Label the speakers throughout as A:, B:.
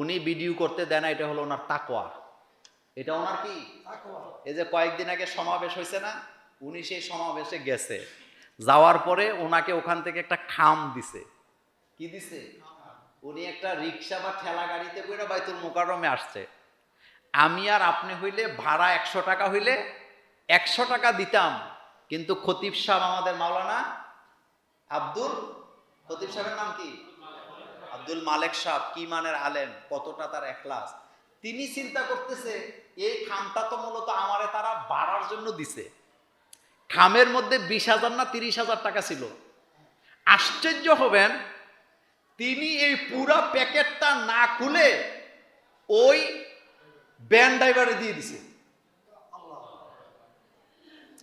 A: উনি ভিডিও করতে দেন না এটা হলো ওনার তাকোয়া এটা ওনার কি? এই যে কয়েকদিন আগে সমাবেশ হয়েছে না উনি সেই সমাবেশে গেছে। যাওয়ার পরে ওনাকে ওখান থেকে একটা খাম দিছে। কি দিছে? উনি একটা রিক্সা বা ঠেলা গাড়িতে করে বাইতুল মোকাররমে আসছে। আমি আর আপনি হইলে ভাড়া একশো টাকা হইলে একশো টাকা দিতাম কিন্তু খতিব সাহেব আমাদের মাওলানা আব্দুল খতিব সাহেবের নাম কি? আব্দুল মালেক সাহেব কি মানের আলেম? কতটা তার এখলাস? তিনি চিন্তা করতেছে, এই খামটা তো মূলত আমারে তারা বাড়ার জন্য দিছে। খামের মধ্যে বিশ হাজার না তিরিশ হাজার টাকা ছিল। আশ্চর্য হবেন, তিনি এই পুরা প্যাকেটটা না খুলে ওই ব্যান ড্রাইভারে দিয়ে দিছে।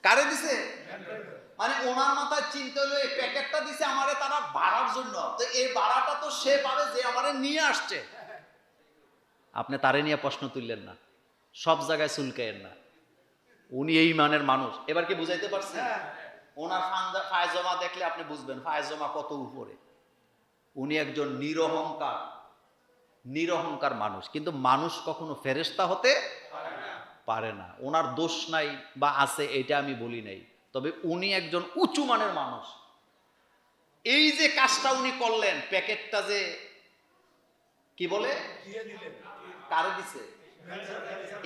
A: কারে দিছে? মানে ওনার মাথায় চিন্তা হলো এই প্যাকেটটা দিছে আমারে তারা ভাড়ার জন্য। তো এই ভাড়াটা তো সে পাবে যে আমারে নিয়ে আসছে। আপনি তারে নিয়ে প্রশ্ন তুললেন না সব জায়গায় চুলকায়েন না। উনি এই মানের মানুষ। এবার কি বুঝাইতে পারছেন? ওনার ফান্দা- ফায়জমা দেখলে আপনি বুঝবেন ফায়জমা কত উপরে। উনি একজন নিরহংকার নিরহংকার মানুষ। কিন্তু মানুষ কখনো ফেরেস্তা হতে পারে না। ওনার দোষ নাই বা আছে এটা আমি বলি নাই। তবে উনি একজন উঁচু মানের মানুষ। এই যে কাজটা উনি করলেন, প্যাকেটটা যে কি বলে? কারে দিছে?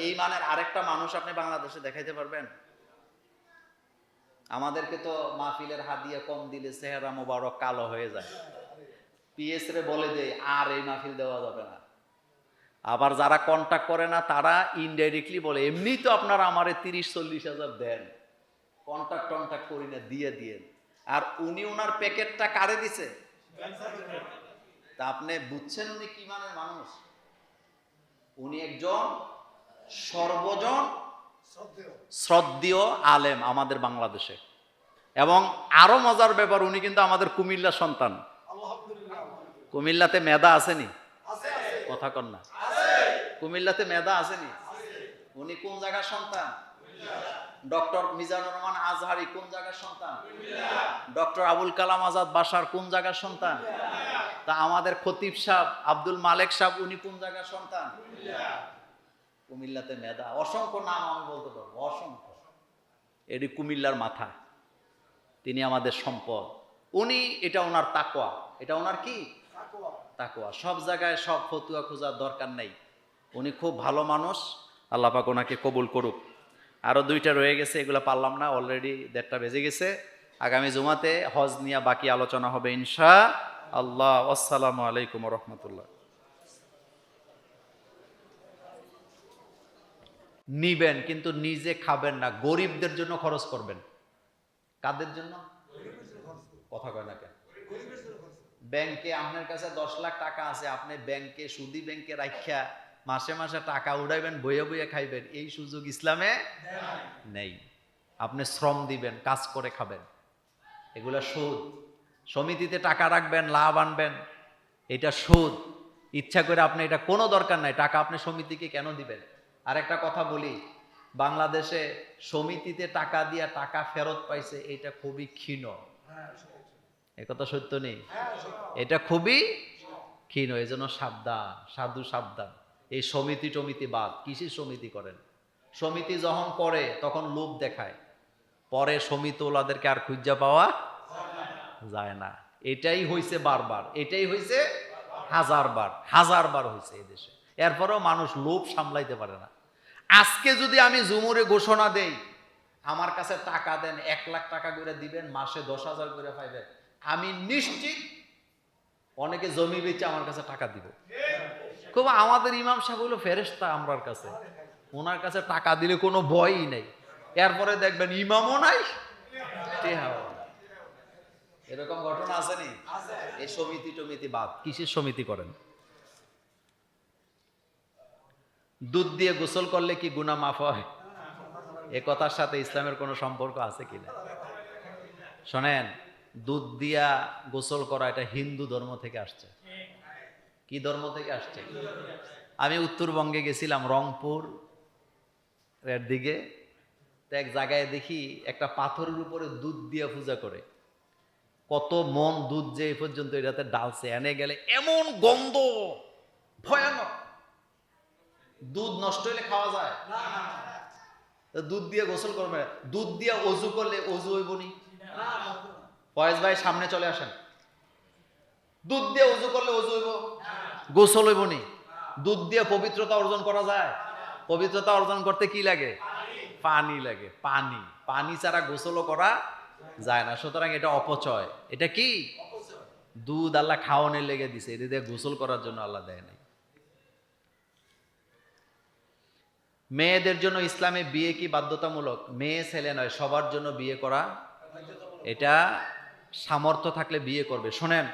A: এই মানের আরেকটা মানুষ আপনি বাংলাদেশে দেখাইতে পারবেন। আমাদেরকে তো মাহফিলের হাদিয়া কম দিলে চেহারা মোবারক কালো হয়ে যায়। পিএস রে বলে দেয় আর এই মাহফিল দেওয়া যাবে না। আবার যারা কন্টাক্ট করে না, তারা ইনডাইরেক্টলি বলে এমনি তো আপনারা আমারে তিরিশ, চল্লিশ হাজার দেন। কন্টাক্ট টন্টাক্ট করি না, দিয়ে দিয়ে। আর উনি ওনার প্যাকেটটা কারে দিছে? তা আপনি বুঝছেন উনি কি মানের মানুষ? উনি একজন সর্বজন শ্রদ্ধীয় আলেম আমাদের বাংলাদেশে। এবং আরও মজার ব্যাপার, উনি কিন্তু আমাদের কুমিল্লা সন্তান। কুমিল্লাতে মেধা আসেনি? কথা কন না। কুমিল্লাতে মেধা আসেনি? উনি কোন জায়গার সন্তান? ডক্টর মিজানুর রহমান আজহারি, কোন জায়গার সন্তান? ডক্টর আবুল কালাম আজাদ বাসার কোন জায়গার সন্তান? তা আমাদের খতিব সাহ, আব্দুল মালেক সাহ, উনি কোন জায়গার সন্তান? কুমিল্লাতে মেধা। অসংখ্য নাম আমি বলতে পারব, অসংখ্য। এটি কুমিল্লার মাথা। তিনি আমাদের সম্পদ। উনি, এটা ওনার তাকোয়া এটা ওনার কি? তাকোয়া সব জায়গায় সব ফতুয়া খোঁজার দরকার নেই। উনি খুব ভালো মানুষ। আল্লাহ পাক ওনাকে কবুল করুক। আরও দুইটা রয়ে গেছে, এগুলো পারলাম না অলরেডি দেড়টা বেজে গেছে। আগামী জুমাতে হজ নিয়ে বাকি আলোচনা হবে ইনশা আল্লাহ আসসালামু আলাইকুম রহমতুল্লাহ নিবেন, কিন্তু নিজে খাবেন না, গরিবদের জন্য খরচ করবেন। কাদের জন্য? কথা কয় না কেন? ব্যাংকে, আপনার কাছে দশ লাখ টাকা আছে, আপনি ব্যাংকে, সুদি ব্যাংকে রাখিয়া মাসে মাসে টাকা উড়াইবেন, বইয়ে বইয়ে খাইবেন, এই সুযোগ ইসলামে নেই। আপনি শ্রম দিবেন, কাজ করে খাবেন। এগুলো সুদ। সমিতিতে টাকা রাখবেন, লাভ আনবেন, এটা সুদ। ইচ্ছা করে আপনি এটা কোনো দরকার নাই, টাকা আপনি সমিতিকে কেন দিবেন? আর একটা কথা বলি, বাংলাদেশে সমিতিতে টাকা দিয়া টাকা ফেরত পাইছে এটা খুবই ক্ষীণ। এ কথা সত্য নেই? এটা খুবই ক্ষীণ এই জন্য সাবধান, সাধু সাবধান। এই সমিতি টমিতি বাদ কৃষি সমিতি করেন? সমিতি যখন করে তখন লোভ দেখায়। পরে সমিতি ওলাদেরকে আর খুঁজা পাওয়া যায় না। এটাই হয়েছে বারবার, এটাই হয়েছে হাজারবার হাজারবার হয়েছে এদেশে এরপরেও মানুষ লোভ সামলাইতে পারে না। আজকে যদি আমি জুমুরে ঘোষণা দেই, আমার কাছে টাকা দেন, এক লাখ টাকা করে দিবেন, মাসে দশ হাজার করে পাইবেন, আমি নিশ্চিত অনেকে জমি বেচে আমার কাছে টাকা দিব। খুব আমাদের ইমাম সাহেব হলো ফেরেস্তা আমরার কাছে। ওনার কাছে টাকা দিলে কোনো ভয়ই নেই। এরপরে দেখবেন ইমামও নাই এরকম ঘটনা আসেনি এই সমিতি টমিতি বাদ। কিসের সমিতি করেন? দুধ দিয়ে গোসল করলে কি গুনা মাফ হয়? এ কথার সাথে ইসলামের কোনো সম্পর্ক আছে কিনা শোনেন, দুধ দিয়া গোসল করা এটা হিন্দু ধর্ম থেকে আসছে। কি ধর্ম থেকে আসছে? আমি উত্তরবঙ্গে গেছিলাম রংপুর এর দিকে। তো এক জায়গায় দেখি একটা পাথরের উপরে দুধ দিয়ে পূজা করে। কত মন দুধ যে এই পর্যন্ত এটাতে ডালছে। এনে গেলে এমন গন্ধ ভয়ানক। দুধ নষ্ট হলে খাওয়া যায়? দুধ দিয়ে গোসল করবে দুধ দিয়ে অজু করলে অজু হইব নি। ফয়েজ ভাই সামনে চলে আসেন। দুধ দিয়ে অজু করলে অজু হইব? গোসল হইব নি? দুধ দিয়ে পবিত্রতা অর্জন করা যায়? পবিত্রতা অর্জন করতে কি লাগে? পানি লাগে, পানি। পানি ছাড়া গোসলও করা যায় না। সুতরাং এটা অপচয়। এটা কি? দুধ আল্লাহ খাওয়ানোর লেগে দিছে। এটা দিয়ে গোসল করার জন্য আল্লাহ দেয় নাই। মেয়েদের জন্য ইসলামে বিয়ে কি বাধ্যতামূলক? মেয়ে, ছেলে নয়, সবার জন্য বিয়ে করা। এটা সামর্থ্য থাকলে বিয়ে করবে। শোনেন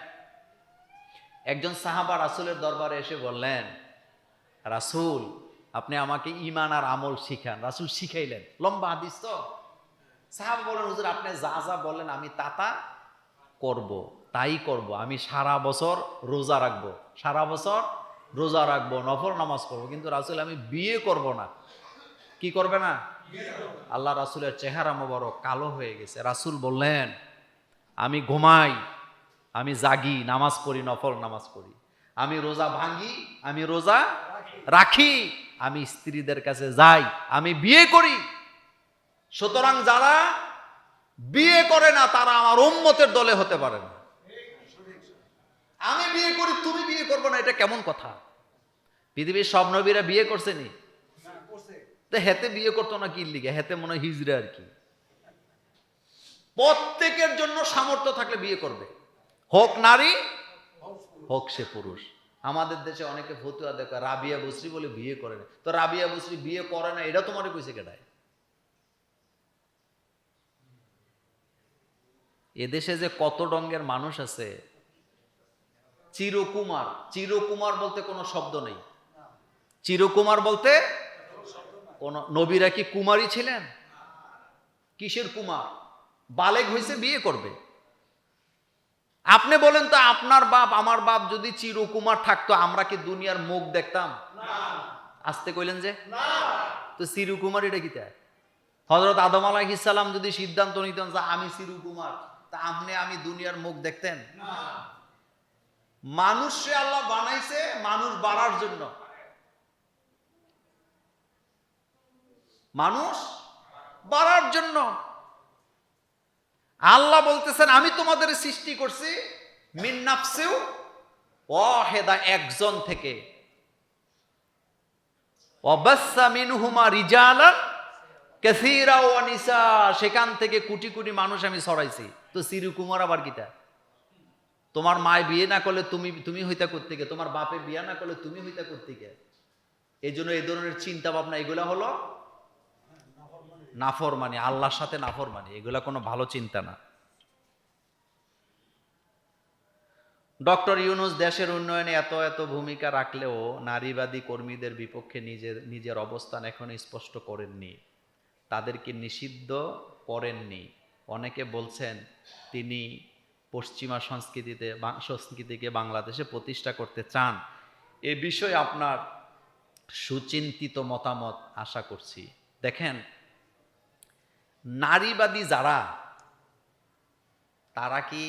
A: একজন সাহাবা রাসুলের দরবারে এসে বললেন, রাসুল, আপনি আমাকে ইমান আর আমল শিখান। রাসুল শিখাইলেন। লম্বা হাদিস তো। সাহাবা বলেন হুজুর, আপনি যা যা বলেন আমি তা তা করব, তাই করব। আমি সারা বছর রোজা রাখব, সারা বছর রোজা রাখব, নফল নামাজ পড়ব, কিন্তু রাসুল, আমি বিয়ে করব না। কি করবে না? আল্লাহ রাসুলের চেহারা মোবারক কালো হয়ে গেছে। রাসুল বললেন, আমি ঘুমাই আমি জাগি, নামাজ পড়ি, নফল নামাজ পড়ি। আমি রোজা ভাঙ্গি, আমি রোজা রাখি। আমি স্ত্রীদের কাছে যাই, আমি বিয়ে করি। সুতরাং যারা বিয়ে করে না, তারা আমার উম্মতের দলে হতে পারে না। আমি বিয়ে করি, তুমি বিয়ে করব না, এটা কেমন কথা? পৃথিবীর সব নবীরা বিয়ে করছেনি তো হেতে বিয়ে করতো না কি লিগে? হেতে মনে হয় হিজড়ে আর কি। প্রত্যেকের জন্য সামর্থ্য থাকলে বিয়ে করবে। হোক নারী, হোক সে পুরুষ। আমাদের দেশে অনেকে ফতুয়া দেখে রাবিয়া বসরি বলে বিয়ে করে না। তো রাবিয়া বসরি বিয়ে করে না, এটা তোমার কইছে কেটায়। এদেশে যে কত রঙের মানুষ আছে, চিরকুমার। চিরকুমার বলতে কোনো শব্দ নেই। চিরকুমার বলতে কোন, নবীরা কি কুমারী ছিলেন? কিসের কুমার? বালেক হয়েছে বিয়ে করবে। আপনি বলেন তো আপনার বাপ আমার বাপ যদি চিরকুমার থাকতো আমরা কি দুনিয়ার মুখ দেখতাম? আসতে কইলেন যে? তো চিরকুমার এটা কি তাই হজরত আদম আলাহিসাল্লাম যদি সিদ্ধান্ত নিতেন যে আমি চিরকুমার তা আপনি আমি দুনিয়ার মুখ দেখতেন? মানুষে আল্লাহ বানাইছে মানুষ বাড়ার জন্য। মানুষ বাড়ার জন্য। আল্লাহ বলতেছেন, আমি তোমাদের সৃষ্টি করছি মিন্নাফসেও অহেদা একজন থেকে। সেখান থেকে কোটি কোটি মানুষ আমি ছড়াইছি। তো সিরু কুমার আবার কিটা? তোমার মায় বিয়ে না করলে তুমি তুমি হইতা করতে গে তোমার বাপে বিয়ে না করলে তুমি হইতা করতে গে এই জন্য এই ধরনের চিন্তা ভাবনা, এগুলা হলো নাফর মানে আল্লাহর সাথে নাফর মানে এগুলা কোনো ভালো চিন্তা না। ডক্টর ইউনুস দেশের উন্নয়নে এত এত ভূমিকা রাখলেও নারীবাদী কর্মীদের বিপক্ষে নিজের নিজের অবস্থান এখন স্পষ্ট করেননি। তাদেরকে নিষিদ্ধ করেননি। অনেকে বলছেন, তিনি পশ্চিমা সংস্কৃতিতে সংস্কৃতিকে বাংলাদেশে প্রতিষ্ঠা করতে চান। এ বিষয়ে আপনার সুচিন্তিত মতামত আশা করছি। দেখেন নারীবাদী যারা, তারা কি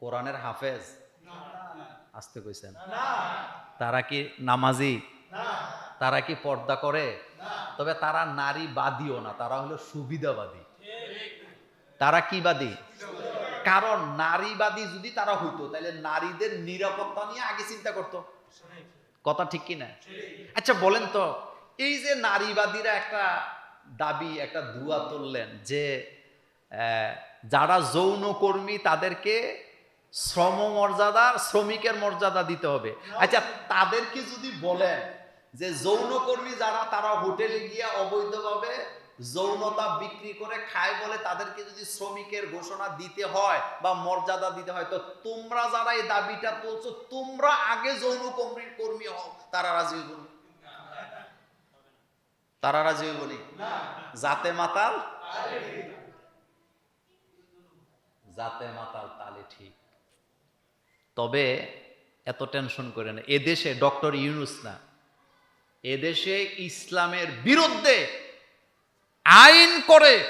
A: কোরআনের হাফেজ? আসতে কইছেন। তারা কি নামাজি? তারা কি পর্দা করে? তবে তারা নারীবাদীও না, তারা হলো সুবিধাবাদী। তারা কি বাদী? কারণ নারীবাদী যদি তারা হইতো তাহলে নারীদের নিরাপত্তা নিয়ে আগে চিন্তা করতো। কথা ঠিক কি না আচ্ছা বলেন তো, এই যে নারীবাদীরা একটা দাবি একটা দুয়া তুললেন যে যারা যৌনকর্মী তাদেরকে শ্রম মর্যাদা, শ্রমিকের মর্যাদা দিতে হবে আচ্ছা তাদেরকে যদি বলেন যে যৌনকর্মী যারা, তারা হোটেলে গিয়ে অবৈধভাবে যৌনতা বিক্রি করে খায় বলে তাদেরকে যদি শ্রমিকের ঘোষণা দিতে হয় বা মর্যাদা দিতে হয়, তো তোমরা যারা এই দাবিটা তুলছো, তোমরা আগে যৌন কর্মী হও তারা রাজি না। তারা রাজি হইব নি? জাতে মাতাল? জাতে মাতাল তালে ঠিক। তবে এত টেনশন করে না। এদেশে ডক্টর ইউনুস না। এদেশে ইসলামের বিরুদ্ধে আইন করে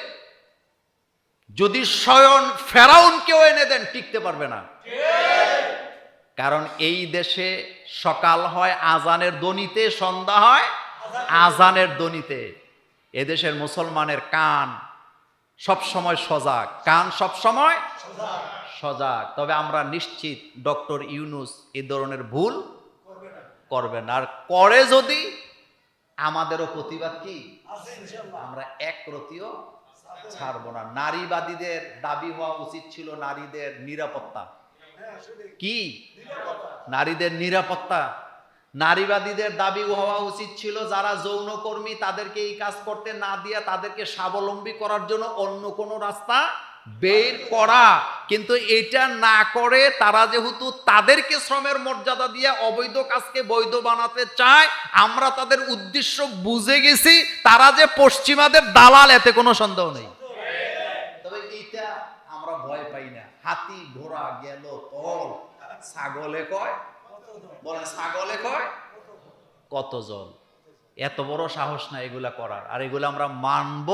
A: যদি স্বয়ং ফেরাউনকেও এনে দেন টিকতে পারবে না। কারণ এই দেশে সকাল হয় আজানের দনিতে সন্ধ্যা হয় আজানের দনিতে এদেশের মুসলমানের কান সব সময় সজাগ। কান সব সময় সজাগ। তবে আমরা নিশ্চিত, ডক্টর ইউনুস এই ধরনের ভুল করবেন আর করে যদি, আমাদেরও প্রতিবাদ কি? আমরা এক রতিও ছাড়বো না। নারীবাদীদের দাবি হওয়া উচিত ছিল নারীদের নিরাপত্তা। কি? নারীদের নিরাপত্তা। নারীবাদীদের দাবি হওয়া উচিত ছিল, যারা যৌনকর্মী তাদেরকে এই কাজ করতে না দিয়ে তাদেরকে স্বাবলম্বী করার জন্য অন্য কোনো রাস্তা বের করা। কিন্তু এটা না করে তারা যেহেতু তাদেরকে শ্রমের মর্যাদা দিয়ে অবৈধ কাজকে বৈধ বানাতে চায়, আমরা তাদের উদ্দেশ্য বুঝে গেছি, তারা যে পশ্চিমাদের দালাল, এতে কোনো সন্দেহ নেই। তবে এইটা আমরা ভয় পাই না। হাতি, ঘোড়া, গেল, তল, ছাগলে কয়? বলে ছাগলে কয়? কতজন? এত বড় সাহস না এগুলা করার। আর এগুলো আমরা মানব?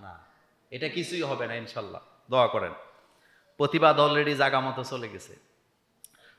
A: না। এটা কিছুই হবে না ইনশাল্লাহ। দোয়া করেন। প্রতিবাদ অলরেডি জাগা মতো চলে গেছে।